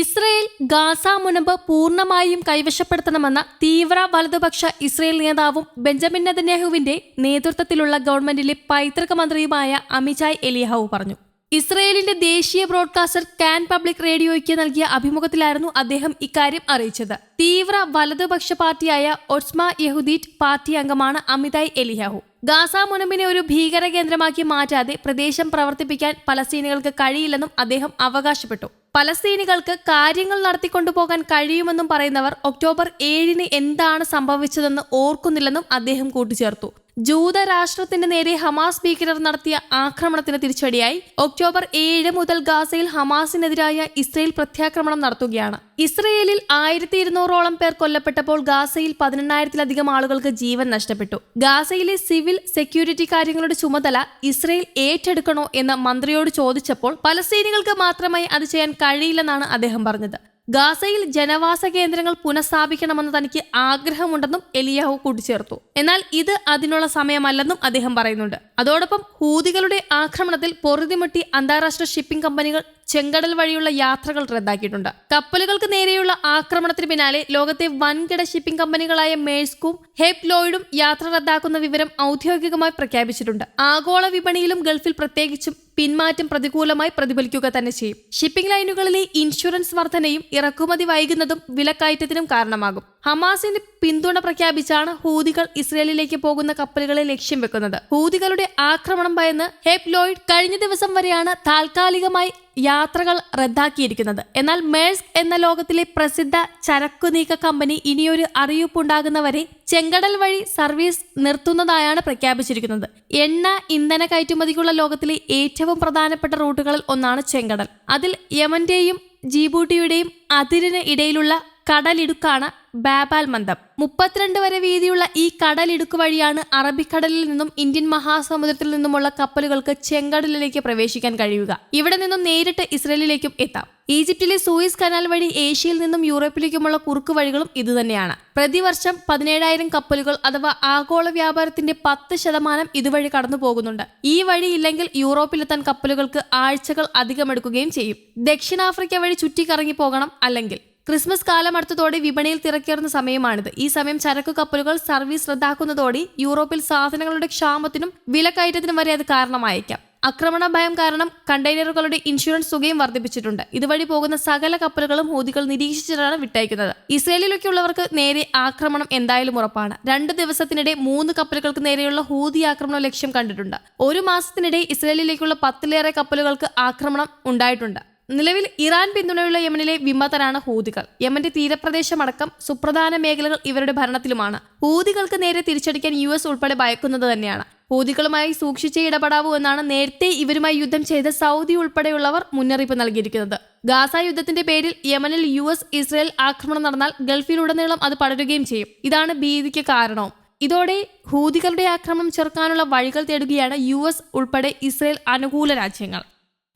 Israel Gaza മുനമ്പ് പൂർണമായും കൈവശപ്പെടുത്തണമെന്ന തീവ്ര വലതുപക്ഷ ഇസ്രയേൽ നേതാവും ബെഞ്ചമിൻ നെതന്യാഹുവിന്റെ നേതൃത്വത്തിലുള്ള ഗവൺമെന്റിലെ പൈതൃക മന്ത്രിയുമായ അമിചായ് എലിയാഹു പറഞ്ഞു. ഇസ്രയേലിന്റെ ദേശീയ ബ്രോഡ്കാസ്റ്റർ കാൻ പബ്ലിക് റേഡിയോയ്ക്ക് നൽകിയ അഭിമുഖത്തിലായിരുന്നു അദ്ദേഹം ഇക്കാര്യം അറിയിച്ചത്. തീവ്ര വലതുപക്ഷ പാർട്ടിയായ ഒസ്മ യഹുദീറ്റ് പാർട്ടി അംഗമാണ് അമിതായ് എലിയാഹു. ഗാസ മുനമ്പിനെ ഒരു ഭീകര കേന്ദ്രമാക്കി മാറ്റാതെ പ്രദേശം പ്രവർത്തിപ്പിക്കാൻ പലസ്തീനികൾക്ക് കഴിയില്ലെന്നും അദ്ദേഹം അവകാശപ്പെട്ടു. പലസ്തീനികൾക്ക് കാര്യങ്ങൾ നടത്തിക്കൊണ്ടുപോകാൻ കഴിയുമെന്നും പറയുന്നവർ ഒക്ടോബർ ഏഴിന് എന്താണ് സംഭവിച്ചതെന്ന് ഓർക്കുന്നില്ലെന്നും അദ്ദേഹം കൂട്ടിച്ചേർത്തു. ജൂത രാഷ്ട്രത്തിന് നേരെ ഹമാസ് ഭീകരർ നടത്തിയ ആക്രമണത്തിന് തിരിച്ചടിയായി. ഒക്ടോബർ ഏഴ് മുതൽ ഗാസയിൽ ഹമാസിനെതിരായ ഇസ്രയേൽ പ്രത്യാക്രമണം നടത്തുകയാണ്. ഇസ്രയേലിൽ ആയിരത്തി ഇരുന്നൂറോളം പേർ കൊല്ലപ്പെട്ടപ്പോൾ ഗാസയിൽ പതിനെണ്ണായിരത്തിലധികം ആളുകൾക്ക് ജീവൻ നഷ്ടപ്പെട്ടു. ഗാസയിലെ സിവിൽ സെക്യൂരിറ്റി കാര്യങ്ങളുടെ ചുമതല ഇസ്രയേൽ ഏറ്റെടുക്കണോ എന്ന് മന്ത്രിയോട് ചോദിച്ചപ്പോൾ പലസ്തീനികൾക്ക് മാത്രമായി അത് ചെയ്യാൻ കഴിയില്ലെന്നാണ് അദ്ദേഹം പറഞ്ഞത്. ഗാസയിൽ ജനവാസ കേന്ദ്രങ്ങൾ പുനഃസ്ഥാപിക്കണമെന്ന് തനിക്ക് ആഗ്രഹമുണ്ടെന്നും എലിയാഹു കൂട്ടിച്ചേർത്തു. എന്നാൽ ഇത് അതിനുള്ള സമയമല്ലെന്നും അദ്ദേഹം പറയുന്നുണ്ട്. അതോടൊപ്പം ഹൂതികളുടെ ആക്രമണത്തിൽ പൊറുതിമുട്ടി അന്താരാഷ്ട്ര ഷിപ്പിംഗ് കമ്പനികൾ ചെങ്കടൽ വഴിയുള്ള യാത്രകൾ റദ്ദാക്കിയിട്ടുണ്ട്. കപ്പലുകൾക്ക് നേരെയുള്ള ആക്രമണത്തിന് പിന്നാലെ ലോകത്തെ വൻകിട ഷിപ്പിംഗ് കമ്പനികളായ മേഴ്സ്കും ഹെപ് ലോയിഡും യാത്ര റദ്ദാക്കുന്ന വിവരം ഔദ്യോഗികമായി പ്രഖ്യാപിച്ചിട്ടുണ്ട്. ആഗോള വിപണിയിലും ഗൾഫിൽ പ്രത്യേകിച്ചും പിന്മാറ്റം പ്രതികൂലമായി പ്രതിഫലിക്കുക തന്നെ ചെയ്യും. ഷിപ്പിംഗ് ലൈനുകളിലെ ഇൻഷുറൻസ് വർധനയും ഇറക്കുമതി വൈകുന്നതും വിലക്കയറ്റത്തിനും കാരണമാകും. ഹമാസിന് പിന്തുണ പ്രഖ്യാപിച്ചാണ് ഹൂതികൾ ഇസ്രയേലിലേക്ക് പോകുന്ന കപ്പലുകളെ ലക്ഷ്യം വെക്കുന്നത്. ഹൂതികളുടെ ആക്രമണം ഭയന്ന് ഹെപ് ലോയിഡ് കഴിഞ്ഞ ദിവസം വരെയാണ് താൽക്കാലികമായി യാത്രകൾ റദ്ദാക്കിയിരിക്കുന്നത്. എന്നാൽ മേഴ്സ്ക് എന്ന ലോകത്തിലെ പ്രസിദ്ധ ചരക്കു നീക്ക കമ്പനി ഇനിയൊരു അറിയിപ്പുണ്ടാകുന്നവരെ ചെങ്കടൽ വഴി സർവീസ് നിർത്തുന്നതായാണ് പ്രഖ്യാപിച്ചിരിക്കുന്നത്. എണ്ണ ഇന്ധന കയറ്റുമതിക്കുള്ള ലോകത്തിലെ ഏറ്റവും പ്രധാനപ്പെട്ട റൂട്ടുകളിൽ ഒന്നാണ് ചെങ്കടൽ. അതിൽ യമന്റെയും ജീബൂട്ടിയുടെയും അതിരിന് ഇടയിലുള്ള കടലിടുക്കാണ് ബാബാൽ മന്ദം. മുപ്പത്തിരണ്ട് വരെ വീതിയുള്ള ഈ കടലിടുക്ക് വഴിയാണ് അറബിക്കടലിൽ നിന്നും ഇന്ത്യൻ മഹാസമുദ്രത്തിൽ നിന്നുമുള്ള കപ്പലുകൾക്ക് ചെങ്കടലിലേക്ക് പ്രവേശിക്കാൻ കഴിയുക. ഇവിടെ നിന്നും നേരിട്ട് ഇസ്രയേലിലേക്കും എത്താം. ഈജിപ്തിലെ സൂയിസ് കനാൽ വഴി ഏഷ്യയിൽ നിന്നും യൂറോപ്പിലേക്കുമുള്ള കുറുക്ക് വഴികളും ഇതുതന്നെയാണ്. പ്രതിവർഷം പതിനേഴായിരം കപ്പലുകൾ അഥവാ ആഗോള വ്യാപാരത്തിന്റെ പത്ത് ശതമാനം ഇതുവഴി കടന്നു പോകുന്നുണ്ട്. ഈ വഴി ഇല്ലെങ്കിൽ യൂറോപ്പിലെത്താൻ കപ്പലുകൾക്ക് ആഴ്ചകൾ അധികമെടുക്കുകയും ചെയ്യും. ദക്ഷിണാഫ്രിക്ക വഴി ചുറ്റിക്കറങ്ങി പോകണം അല്ലെങ്കിൽ ക്രിസ്മസ് കാലം അടുത്തതോടെ വിപണിയിൽ തിരക്കേറുന്ന സമയമാണിത്. ഈ സമയം ചരക്ക് കപ്പലുകൾ സർവീസ് റദ്ദാക്കുന്നതോടെ യൂറോപ്പിൽ സാധനങ്ങളുടെ ക്ഷാമത്തിനും വിലക്കയറ്റത്തിനും വരെ അത് കാരണമായേക്കാം. ആക്രമണ ഭയം കാരണം കണ്ടെയ്നറുകളുടെ ഇൻഷുറൻസ് തുകയും വർദ്ധിപ്പിച്ചിട്ടുണ്ട്. ഇതുവഴി പോകുന്ന സകല കപ്പലുകളും ഹൂതികൾ നിരീക്ഷിച്ചിട്ടാണ് വിട്ടയക്കുന്നത്. ഇസ്രയേലിലേക്കുള്ളവർക്ക് നേരെ ആക്രമണം എന്തായാലും ഉറപ്പാണ്. രണ്ട് ദിവസത്തിനിടെ മൂന്ന് കപ്പലുകൾക്ക് നേരെയുള്ള ഹൂതി ആക്രമണം ലക്ഷ്യം കണ്ടിട്ടുണ്ട്. ഒരു മാസത്തിനിടെ ഇസ്രയേലിലേക്കുള്ള പത്തിലേറെ കപ്പലുകൾക്ക് ആക്രമണം ഉണ്ടായിട്ടുണ്ട്. നിലവിൽ ഇറാൻ പിന്തുണയുള്ള യമനിലെ വിമതരാണ് ഹൂതികൾ. യമന്റെ തീരപ്രദേശമടക്കം സുപ്രധാന മേഖലകൾ ഇവരുടെ ഭരണത്തിലുമാണ്. ഹൂതികൾക്ക് നേരെ തിരിച്ചടിക്കാൻ യു എസ് ഉൾപ്പെടെ ഭയക്കുന്നത് തന്നെയാണ്. ഹൂതികളുമായി സൂക്ഷിച്ചേ ഇടപെടാവൂ എന്നാണ് നേരത്തെ ഇവരുമായി യുദ്ധം ചെയ്ത സൗദി ഉൾപ്പെടെയുള്ളവർ മുന്നറിയിപ്പ് നൽകിയിരിക്കുന്നത്. ഗാസ യുദ്ധത്തിന്റെ പേരിൽ യമനിൽ യു എസ് ഇസ്രയേൽ ആക്രമണം നടന്നാൽ ഗൾഫിലുടനീളം അത് പടരുകയും ചെയ്യും. ഇതാണ് ഭീതിക്ക് കാരണവും. ഇതോടെ ഹൂതികളുടെ ആക്രമണം ചെറുക്കാനുള്ള വഴികൾ തേടുകയാണ് യു എസ് ഉൾപ്പെടെ ഇസ്രയേൽ അനുകൂല രാജ്യങ്ങൾ.